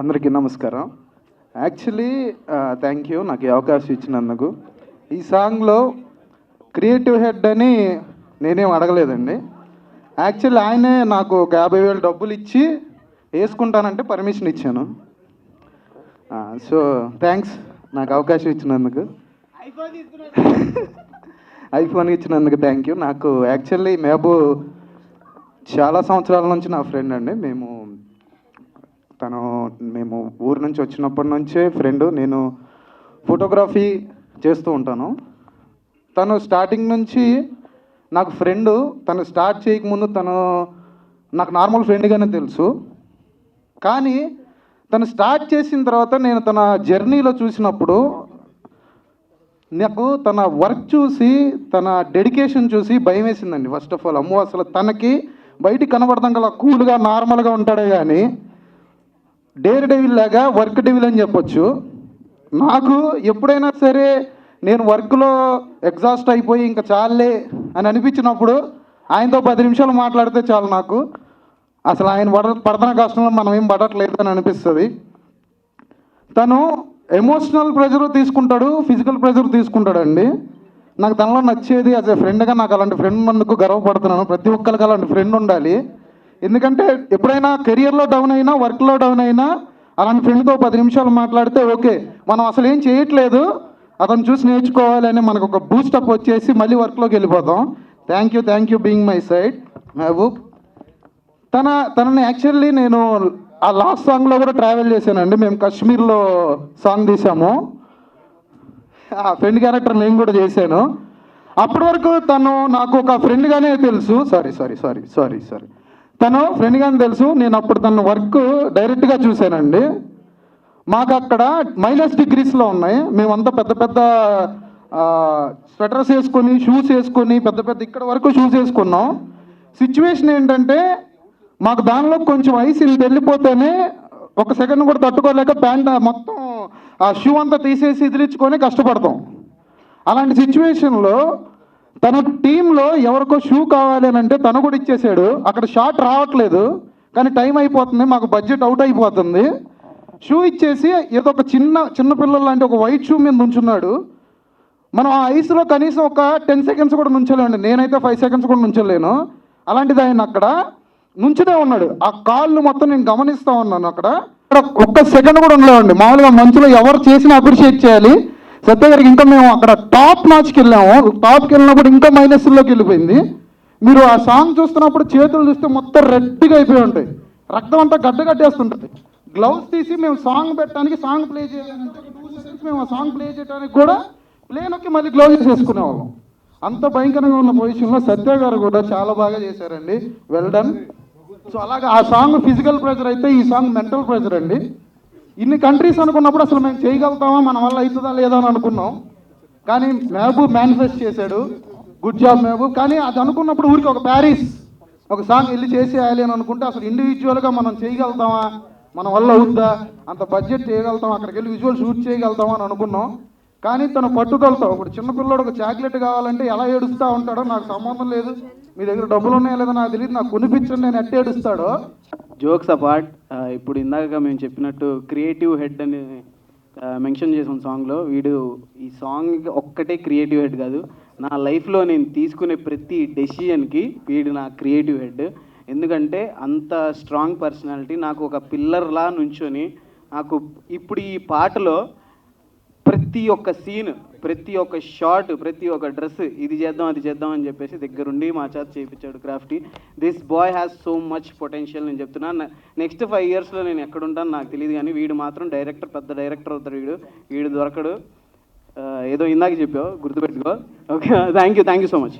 అందరికీ నమస్కారం. Actually thank you నాకు ఈ అవకాశం ఇచ్చినందుకు. ఈ సాంగ్లో క్రియేటివ్ హెడ్ అని నేనేం అడగలేదండి. యాక్చువల్లీ ఆయనే నాకు ఒక యాభై వేలు డబ్బులు ఇచ్చి వేసుకుంటానంటే పర్మిషన్ ఇచ్చాను. సో థ్యాంక్స్ నాకు అవకాశం ఇచ్చినందుకు. ఐఫోన్ ఇచ్చినందుకు థ్యాంక్ యూ నాకు యాక్చువల్లీ మేబు చాలా సంవత్సరాల నుంచి నా ఫ్రెండ్ అండి. మేము తను మేము ఊరు నుంచి వచ్చినప్పటి నుంచే ఫ్రెండ్ నేను ఫోటోగ్రఫీ చేస్తూ ఉంటాను. తను స్టార్టింగ్ నుంచి నాకు ఫ్రెండ్ తను స్టార్ట్ చేయకముందు తను నాకు నార్మల్ ఫ్రెండ్గానే తెలుసు. కానీ తను స్టార్ట్ చేసిన తర్వాత నేను తన జర్నీలో చూసినప్పుడు నాకు తన వర్క్ చూసి తన డెడికేషన్ చూసి భయం వేసిందండి. ఫస్ట్ ఆఫ్ ఆల్ అమ్మో అసలు తనకి బయటికి కనబడదాం గల కూల్గా నార్మల్గా ఉంటాడే కానీ డేర్ డెవిల్ లాగా వర్క్ డెవిల్ అని చెప్పొచ్చు. నాకు ఎప్పుడైనా సరే నేను వర్క్లో ఎగ్జాస్ట్ అయిపోయి ఇంకా చాలే అని అనిపించినప్పుడు ఆయనతో పది నిమిషాలు మాట్లాడితే చాలు నాకు. అసలు ఆయన పడ పడుతున్న కష్టంలో మనం ఏం పడట్లేదు అని అనిపిస్తుంది. తను ఎమోషనల్ ప్రెజర్ తీసుకుంటాడు ఫిజికల్ ప్రెజర్ తీసుకుంటాడండి. నాకు తనలో నచ్చేది యాజ్ ఎ ఫ్రెండ్గా నాకు అలాంటి ఫ్రెండ్ ఉన్నందుకు గర్వపడుతున్నాను. ప్రతి ఒక్కరికి అలాంటి ఫ్రెండ్ ఉండాలి. ఎందుకంటే ఎప్పుడైనా కెరియర్లో డౌన్ అయినా వర్క్లో డౌన్ అయినా అలాంటి ఫ్రెండ్తో పది నిమిషాలు మాట్లాడితే ఓకే. మనం అసలు ఏం చేయట్లేదు. అతను చూసి నేర్చుకోవాలని మనకు ఒక బూస్టప్ వచ్చేసి మళ్ళీ వర్క్లోకి వెళ్ళిపోతాం. Thank you thank you being my side Mahaboob. తన తనని యాక్చువల్లీ నేను ఆ లాస్ట్ సాంగ్లో కూడా ట్రావెల్ చేశానండి. మేము కాశ్మీర్లో సాంగ్ తీసాము. ఆ ఫ్రెండ్ క్యారెక్టర్ నేను కూడా చేశాను. అప్పటి వరకు తను నాకు ఒక ఫ్రెండ్గానే తెలుసు. Sorry sorry sorry sorry sorry తను ఫ్రెండ్గానే తెలుసు నేను అప్పుడు తన వర్క్ డైరెక్ట్గా చూశానండి. మాకు అక్కడ మైనస్ డిగ్రీస్లో ఉన్నాయి. మేమంతా పెద్ద పెద్ద స్వెటర్స్ వేసుకొని షూస్ వేసుకొని పెద్ద పెద్ద ఇక్కడ వరకు షూస్ వేసుకున్నాం. సిచ్యువేషన్ ఏంటంటే మాకు దానిలో కొంచెం ఐస్ ఇంత వెళ్ళిపోతేనే ఒక సెకండ్ కూడా తట్టుకోలేక ప్యాంట్ మొత్తం ఆ షూ అంతా తీసేసి ఇదిలించుకొని కష్టపడతాం. అలాంటి సిచ్యువేషన్లో తన టీంలో ఎవరికో షూ కావాలి అని అంటే తను కూడా ఇచ్చేసాడు. అక్కడ షాట్ రావట్లేదు. కానీ టైం అయిపోతుంది. మాకు బడ్జెట్ అవుట్ అయిపోతుంది. షూ ఇచ్చేసి ఏదో ఒక చిన్న చిన్న పిల్లలు లాంటి ఒక వైట్ షూ మీద ఉంచున్నాడు మనం ఆ ఐస్లో కనీసం ఒక టెన్ సెకండ్స్ కూడా నుంచలేండి నేనైతే ఫైవ్ సెకండ్స్ కూడా నుంచలేను. అలాంటిది ఆయన అక్కడ నుంచునే ఉన్నాడు. ఆ కాళ్ళు మొత్తం నేను గమనిస్తూ ఉన్నాను అక్కడ. అక్కడ ఒక్క సెకండ్ కూడా ఉండలేవండి మామూలుగా మంచులో ఎవరు చేసినా అప్రిషియేట్ చేయాలి. శ్రద్ధ గారికి ఇంకా మేము అక్కడ టాప్ మ్యాచ్కి వెళ్ళాము. టాప్కి వెళ్ళినప్పుడు ఇంకా మైనస్లోకి వెళ్ళిపోయింది. మీరు ఆ సాంగ్ చూస్తున్నప్పుడు చేతులు చూస్తే మొత్తం రెడ్గా అయిపోయి ఉంటాయి. రక్తం అంతా గడ్డ కట్టేస్తుంటుంది. గ్లౌస్ తీసి మేము సాంగ్ పెట్టడానికి సాంగ్ ప్లే చేయాలంటే టూ సెకండ్స్ మేము ఆ సాంగ్ ప్లే చేయడానికి కూడా ప్లే నొక్కి మళ్ళీ గ్లౌజెస్ వేసుకునేవాళ్ళం. అంత భయంకరంగా ఉన్న పొజిషన్లో సత్య గారు కూడా చాలా బాగా చేశారండి. వెల్ డన్ సో అలాగే ఆ సాంగ్ ఫిజికల్ ప్రెజర్ అయితే ఈ సాంగ్ మెంటల్ ప్రెజర్ అండి. ఇన్ని కంట్రీస్ అనుకున్నప్పుడు అసలు మేము చేయగలుగుతామా? మన వల్ల అవుతుందా లేదా అని అనుకున్నాం. కానీ మహబూబ్ మేనిఫెస్ట్ చేశాడు. Good job Mahaboob. కానీ అది అనుకున్నప్పుడు ఊరికి ఒక ప్యారిస్ ఒక సాంగ్ వెళ్ళి చేసేయాలి అని అనుకుంటే అసలు ఇండివిజువల్గా మనం చేయగలుగుతామా? మన వల్ల అవుద్దా? అంత బడ్జెట్ చేయగలుగుతాం అక్కడికి వెళ్ళి విజువల్ షూట్ చేయగలుగుతామా అని అనుకున్నాం. కానీ తను పట్టుదలతో ఇప్పుడు చిన్నపిల్లడు ఒక చాక్లెట్ కావాలంటే ఎలా ఏడుస్తూ ఉంటాడో నాకు సంబంధం లేదు. మీ దగ్గర డబ్బులు ఉన్నాయో లేదో నాకు తెలియదు నాకు కొనిపించండి నేను ఎట్ట ఏడుస్తాడో. జోక్స్ అపార్ట్ ఇప్పుడు ఇందాక మేము చెప్పినట్టు క్రియేటివ్ హెడ్ అని మెన్షన్ చేసాం సాంగ్లో వీడు ఈ సాంగ్ ఒక్కటే క్రియేటివ్ హెడ్ కాదు నా లైఫ్లో నేను తీసుకునే ప్రతి డెసిషన్కి వీడు నా క్రియేటివ్ హెడ్ ఎందుకంటే అంత స్ట్రాంగ్ పర్సనాలిటీ నాకు ఒక పిల్లర్లా నుంచొని నాకు ఇప్పుడు ఈ పాటలో ప్రతి ఒక్క సీన్ ప్రతి ఒక్క షాట్ ప్రతి ఒక్క డ్రెస్ ఇది చేద్దాం అది చేద్దాం అని చెప్పేసి దగ్గరుండి మా చేత చేయించాడు crafty. This boy has so much potential నేను చెప్తున్నా. నెక్స్ట్ ఫైవ్ ఇయర్స్లో నేను ఎక్కడుంటాను నాకు తెలియదు కానీ వీడు మాత్రం డైరెక్టర్ పెద్ద డైరెక్టర్ అవుతాడు వీడు. వీడు దొరకడు. ఏదో ఇందాక చెప్పావు గుర్తుపెట్టుకో. Okay thank you thank you so much